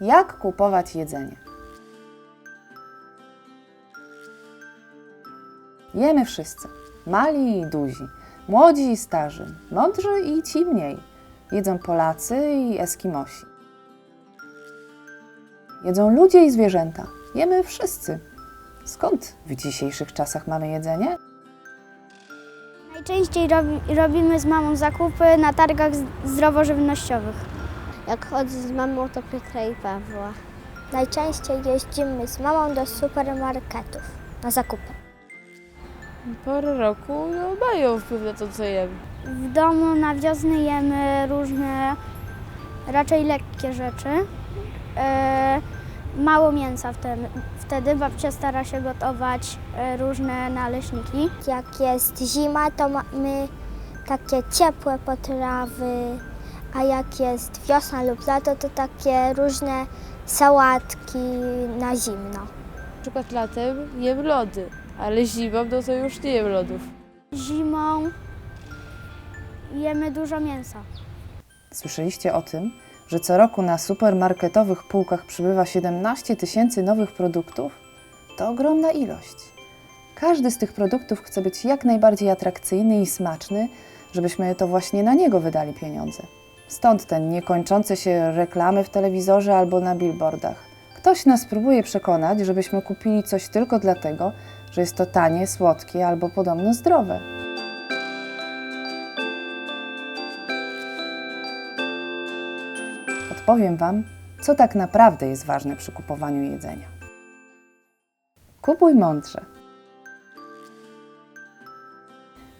Jak kupować jedzenie? Jemy wszyscy, mali i duzi, młodzi i starzy, mądrzy i ci mniej. Jedzą Polacy i Eskimosi. Jedzą ludzie i zwierzęta. Jemy wszyscy. Skąd w dzisiejszych czasach mamy jedzenie? Najczęściej robi, robimy z mamą zakupy na targach zdrowożywnościowych. Jak chodzę z mamą, to Piotra i Pawła. Najczęściej jeździmy z mamą do supermarketów na zakupy. Porę roku no, mają wpływ na to, co jem. W domu na wiosnę jemy różne, raczej lekkie rzeczy. E, mało mięsa wtedy, wtedy babcia stara się gotować e, różne naleśniki. Jak jest zima, to mamy takie ciepłe potrawy, a jak jest wiosna lub lato, to takie różne sałatki na zimno. Na przykład latem jem lody, ale zimą no to już nie jem lodów. Zimą jemy dużo mięsa. Słyszeliście o tym, że co roku na supermarketowych półkach przybywa 17 tysięcy nowych produktów? To ogromna ilość. Każdy z tych produktów chce być jak najbardziej atrakcyjny i smaczny, żebyśmy to właśnie na niego wydali pieniądze. Stąd ten niekończące się reklamy w telewizorze albo na billboardach. Ktoś nas próbuje przekonać, żebyśmy kupili coś tylko dlatego, że jest to tanie, słodkie albo podobno zdrowe. Odpowiem Wam, co tak naprawdę jest ważne przy kupowaniu jedzenia. Kupuj mądrze.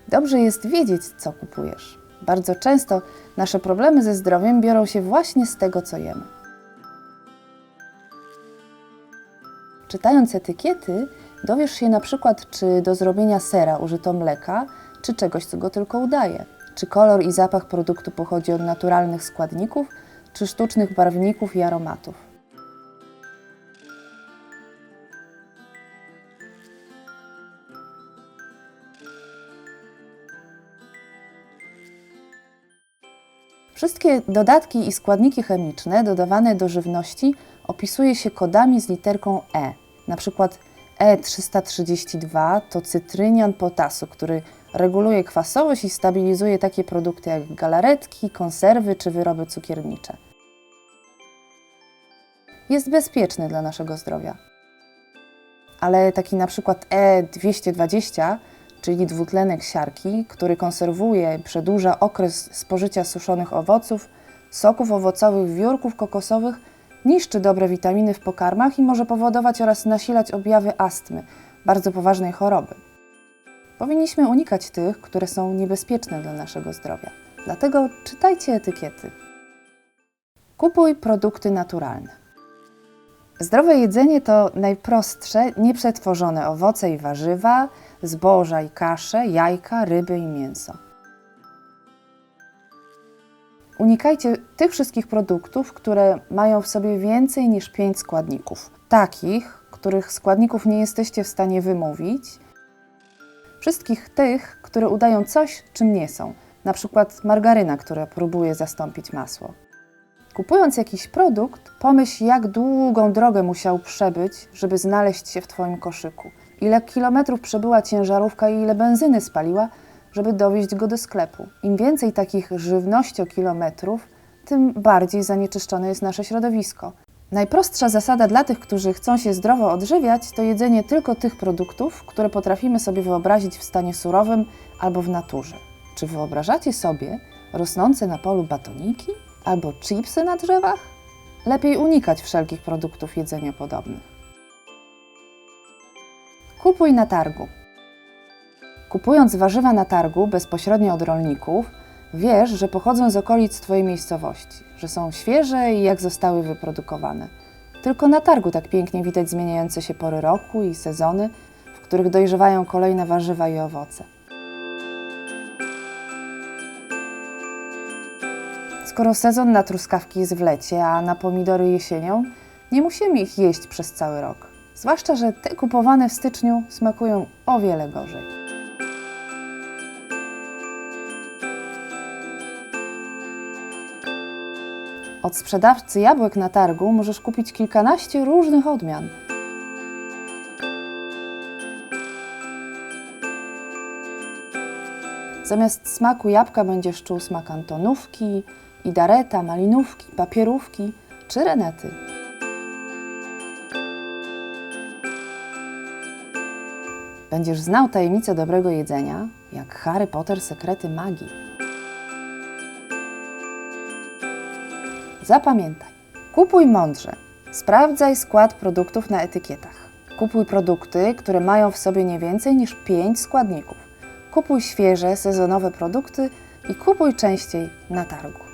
Dobrze jest wiedzieć, co kupujesz. Bardzo często nasze problemy ze zdrowiem biorą się właśnie z tego, co jemy. Czytając etykiety, dowiesz się na przykład, czy do zrobienia sera użyto mleka, czy czegoś, co go tylko udaje. Czy kolor i zapach produktu pochodzi od naturalnych składników, czy sztucznych barwników i aromatów. Wszystkie dodatki i składniki chemiczne dodawane do żywności opisuje się kodami z literką E. Na przykład E332 to cytrynian potasu, który reguluje kwasowość i stabilizuje takie produkty jak galaretki, konserwy czy wyroby cukiernicze. Jest bezpieczny dla naszego zdrowia. Ale taki na przykład E220, czyli dwutlenek siarki, który konserwuje, przedłuża okres spożycia suszonych owoców, soków owocowych, wiórków kokosowych, niszczy dobre witaminy w pokarmach i może powodować oraz nasilać objawy astmy, bardzo poważnej choroby. Powinniśmy unikać tych, które są niebezpieczne dla naszego zdrowia. Dlatego czytajcie etykiety. Kupuj produkty naturalne. Zdrowe jedzenie to najprostsze, nieprzetworzone owoce i warzywa, zboża i kasze, jajka, ryby i mięso. Unikajcie tych wszystkich produktów, które mają w sobie więcej niż 5 składników. Takich, których składników nie jesteście w stanie wymówić, wszystkich tych, które udają coś, czym nie są, na przykład margaryna, która próbuje zastąpić masło. Kupując jakiś produkt, pomyśl, jak długą drogę musiał przebyć, żeby znaleźć się w Twoim koszyku. Ile kilometrów przebyła ciężarówka i ile benzyny spaliła, żeby dowieźć go do sklepu. Im więcej takich żywnościokilometrów, tym bardziej zanieczyszczone jest nasze środowisko. Najprostsza zasada dla tych, którzy chcą się zdrowo odżywiać, to jedzenie tylko tych produktów, które potrafimy sobie wyobrazić w stanie surowym albo w naturze. Czy wyobrażacie sobie rosnące na polu batoniki albo chipsy na drzewach? Lepiej unikać wszelkich produktów jedzeniopodobnych. Kupuj na targu. Kupując warzywa na targu bezpośrednio od rolników, wiesz, że pochodzą z okolic Twojej miejscowości, że są świeże i jak zostały wyprodukowane. Tylko na targu tak pięknie widać zmieniające się pory roku i sezony, w których dojrzewają kolejne warzywa i owoce. Skoro sezon na truskawki jest w lecie, a na pomidory jesienią, nie musimy ich jeść przez cały rok. Zwłaszcza, że te kupowane w styczniu smakują o wiele gorzej. Od sprzedawcy jabłek na targu możesz kupić kilkanaście różnych odmian. Zamiast smaku jabłka będziesz czuł smak antonówki, idareta, malinówki, papierówki czy renety. Będziesz znał tajemnicę dobrego jedzenia, jak Harry Potter sekrety magii. Zapamiętaj, kupuj mądrze. Sprawdzaj skład produktów na etykietach. Kupuj produkty, które mają w sobie nie więcej niż 5 składników. Kupuj świeże, sezonowe produkty i kupuj częściej na targu.